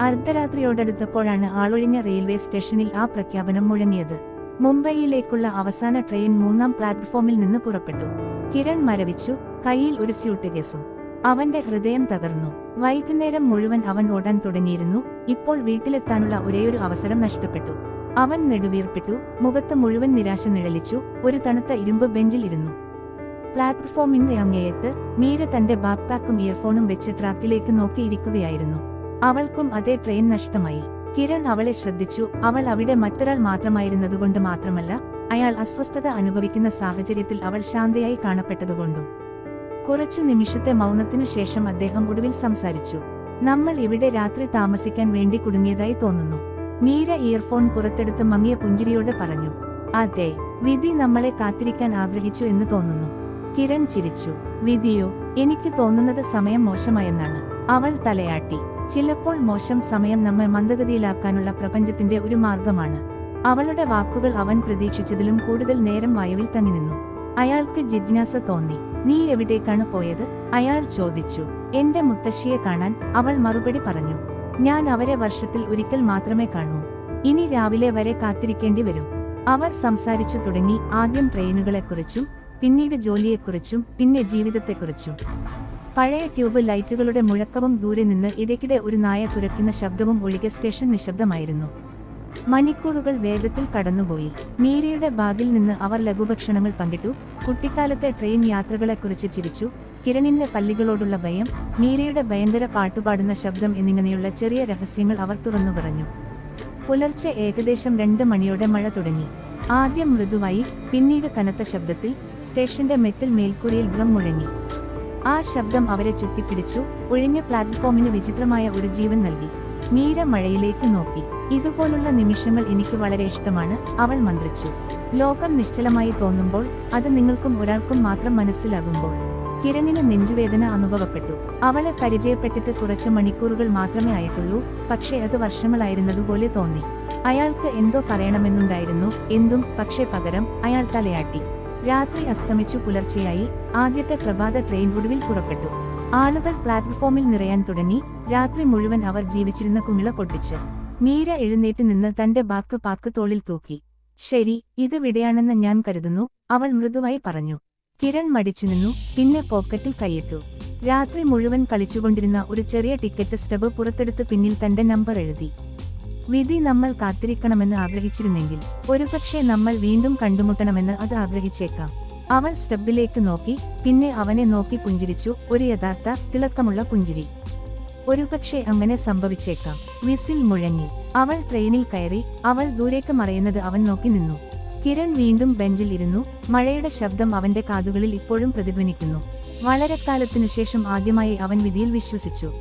അർദ്ധരാത്രിയോടടുത്തപ്പോഴാണ് ആളൊഴിഞ്ഞ റെയിൽവേ സ്റ്റേഷനിൽ ആ പ്രഖ്യാപനം മുഴങ്ങിയത്. മുംബൈയിലേക്കുള്ള അവസാന ട്രെയിൻ മൂന്നാം പ്ലാറ്റ്ഫോമിൽ നിന്ന് പുറപ്പെട്ടു. കിരൺ മരവിച്ചു കയ്യിൽ ഒരു സ്യൂട്ട് കേസും. അവന്റെ ഹൃദയം തകർന്നു. വൈകുന്നേരം മുഴുവൻ അവൻ ഓടാൻ തുടങ്ങിയിരുന്നു. ഇപ്പോൾ വീട്ടിലെത്താനുള്ള ഒരേയൊരു അവസരം നഷ്ടപ്പെട്ടു. അവൻ നെടുവീർപ്പിട്ടു മുഖത്ത് മുഴുവൻ നിരാശ നിഴലിച്ചു ഒരു തണുത്ത ഇരുമ്പ് ബെഞ്ചിൽ ഇരുന്നു. പ്ലാറ്റ്ഫോമിന്റെ അങ്ങേയത്ത് മീര തന്റെ ബാക്ക് പാക്കും ഇയർഫോണും വെച്ച് ട്രാക്കിലേക്ക് നോക്കിയിരിക്കുകയായിരുന്നു. അവൾക്കും അതേ ട്രെയിൻ നഷ്ടമായി. കിരൺ അവളെ ശ്രദ്ധിച്ചു. അവൾ അവിടെ മറ്റൊരാൾ മാത്രമായിരുന്നതുകൊണ്ട് മാത്രമല്ല അയാൾ അസ്വസ്ഥത അനുഭവിക്കുന്ന സാഹചര്യത്തിൽ അവൾ ശാന്തയായി കാണപ്പെട്ടതുകൊണ്ടും. കുറച്ചു നിമിഷത്തെ മൗനത്തിനു ശേഷം അദ്ദേഹം ഒടുവിൽ സംസാരിച്ചു. നമ്മൾ ഇവിടെ രാത്രി താമസിക്കാൻ വേണ്ടി കുടുങ്ങിയതായി തോന്നുന്നു മീര ഇയർഫോൺ പുറത്തെടുത്ത് മങ്ങിയ പുഞ്ചിരിയോടെ പറഞ്ഞു. അതെ വിധി നമ്മളെ കാത്തിരിക്കാൻ ആഗ്രഹിച്ചു എന്ന് തോന്നുന്നു. കിരൺ ചിരിച്ചു. വിധിയോ? എനിക്ക് തോന്നുന്നത് സമയം മോശമായെന്നാണ് അവൾ തലയാട്ടി. ചിലപ്പോൾ മോശം സമയം നമ്മെ മന്ദഗതിയിലാക്കാനുള്ള പ്രപഞ്ചത്തിന്റെ ഒരു മാർഗമാണ്. അവളുടെ വാക്കുകൾ അവൻ പ്രതീക്ഷിച്ചതിലും കൂടുതൽ നേരം വായുവിൽ തങ്ങി നിന്നു. അയാൾക്ക് ജിജ്ഞാസ തോന്നി. നീ എവിടേക്കാണ് പോയത്? അയാൾ ചോദിച്ചു. എന്റെ മുത്തശ്ശിയെ കാണാൻ അവൾ മറുപടി പറഞ്ഞു. ഞാൻ അവരെ വർഷത്തിൽ ഒരിക്കൽ മാത്രമേ കാണൂ. ഇനി രാവിലെ വരെ കാത്തിരിക്കേണ്ടി വരും. അവർ സംസാരിച്ചു തുടങ്ങി. ആദ്യം ട്രെയിനുകളെക്കുറിച്ചും പിന്നീട് ജോലിയെക്കുറിച്ചും പിന്നെ ജീവിതത്തെക്കുറിച്ചും. പഴയ ട്യൂബ് ലൈറ്റുകളുടെ മുഴക്കവും ദൂരെ നിന്ന് ഇടയ്ക്കിടെ ഒരു നായ തുരക്കുന്ന ശബ്ദവും ഒഴികെ സ്റ്റേഷൻ നിശബ്ദമായിരുന്നു. മണിക്കൂറുകൾ വേഗത്തിൽ കടന്നുപോയി. മീരയുടെ ബാഗിൽ നിന്ന് അവർ ലഘുഭക്ഷണങ്ങൾ പങ്കിട്ടു. കുട്ടിക്കാലത്തെ ട്രെയിൻ യാത്രകളെക്കുറിച്ച് ചിരിച്ചു. കിരണിന്റെ പല്ലികളോടുള്ള ഭയം മീരയുടെ ഭയങ്കര പാട്ടുപാടുന്ന ശബ്ദം എന്നിങ്ങനെയുള്ള ചെറിയ രഹസ്യങ്ങൾ അവർ തുറന്നു പറഞ്ഞു. പുലർച്ചെ ഏകദേശം രണ്ട് മണിയോടെ മഴ തുടങ്ങി. ആദ്യം മൃദുവായി പിന്നീട് കനത്ത ശബ്ദത്തിൽ സ്റ്റേഷന്റെ മെറ്റൽ മേൽക്കൂരയിൽ ഡ്രം മുഴങ്ങി. ആ ശബ്ദം അവരെ ചുറ്റിപ്പിടിച്ചു ഒഴിഞ്ഞ പ്ലാറ്റ്ഫോമിന് വിചിത്രമായ ഒരു ജീവൻ നൽകി. മീര മഴയിലേക്ക് നോക്കി. ഇതുപോലുള്ള നിമിഷങ്ങൾ എനിക്ക് വളരെ ഇഷ്ടമാണ് അവൾ മന്ത്രിച്ചു. ലോകം നിശ്ചലമായി തോന്നുമ്പോൾ അത് നിങ്ങൾക്കും ഒരാൾക്കും മാത്രം മനസ്സിലാകുമ്പോൾ. കിരണിന് നെഞ്ചുവേദന അനുഭവപ്പെട്ടു. അവളെ പരിചയപ്പെട്ടിട്ട് കുറച്ച് മണിക്കൂറുകൾ മാത്രമേ ആയിട്ടുള്ളൂ പക്ഷേ അത് വർഷങ്ങളായിരുന്നതുപോലെ തോന്നി. അയാൾക്ക് എന്തോ പറയണമെന്നുണ്ടായിരുന്നു എന്തും പക്ഷേ പകരം അയാൾ തലയാട്ടി. രാത്രി അസ്തമിച്ചു പുലർച്ചെയായി ആദ്യത്തെ പ്രഭാത ട്രെയിൻ ഒടുവിൽ പുറപ്പെട്ടു. ആളുകൾ പ്ലാറ്റ്ഫോമിൽ നിറയാൻ തുടങ്ങി. രാത്രി മുഴുവൻ അവർ ജീവിച്ചിരുന്ന കുമിള പൊട്ടിച്ച് മീര എഴുന്നേറ്റ് നിന്ന് തന്റെ ബാക്ക് പാക്ക് തോളിൽ തൂക്കി. ശരി ഇത് വിടയാണെന്ന് ഞാൻ കരുതുന്നു അവൾ മൃദുവായി പറഞ്ഞു. കിരൺ മടിച്ചു നിന്നു പിന്നെ പോക്കറ്റിൽ കൈയിട്ടു. രാത്രി മുഴുവൻ കളിച്ചുകൊണ്ടിരുന്ന ഒരു ചെറിയ ടിക്കറ്റ് സ്റ്റബ് പുറത്തെടുത്ത് പിന്നിൽ തന്റെ നമ്പർ എഴുതി. വിധി നമ്മൾ കാത്തിരിക്കണമെന്ന് ആഗ്രഹിച്ചിരുന്നെങ്കിൽ ഒരുപക്ഷെ നമ്മൾ വീണ്ടും കണ്ടുമുട്ടണമെന്ന് അത് ആഗ്രഹിച്ചേക്കാം. അവൾ സ്റ്റബിലേക്ക് നോക്കി പിന്നെ അവനെ നോക്കി പുഞ്ചിരിച്ചു ഒരു യഥാർത്ഥ തിളക്കമുള്ള പുഞ്ചിരി. ഒരുപക്ഷെ അങ്ങനെ സംഭവിച്ചേക്കാം. വിസിൽ മുഴങ്ങി. അവൾ ട്രെയിനിൽ കയറി അവൾ ദൂരേക്ക് മറയുന്നത് അവൻ നോക്കി നിന്നു. കിരൺ വീണ്ടും ബെഞ്ചിൽ ഇരുന്നു മഴയുടെ ശബ്ദം അവന്റെ കാതുകളിൽ ഇപ്പോഴും പ്രതിധ്വനിക്കുന്നു. വളരെ കാലത്തിനുശേഷം ആദ്യമായി അവൻ വിധിയിൽ വിശ്വസിച്ചു.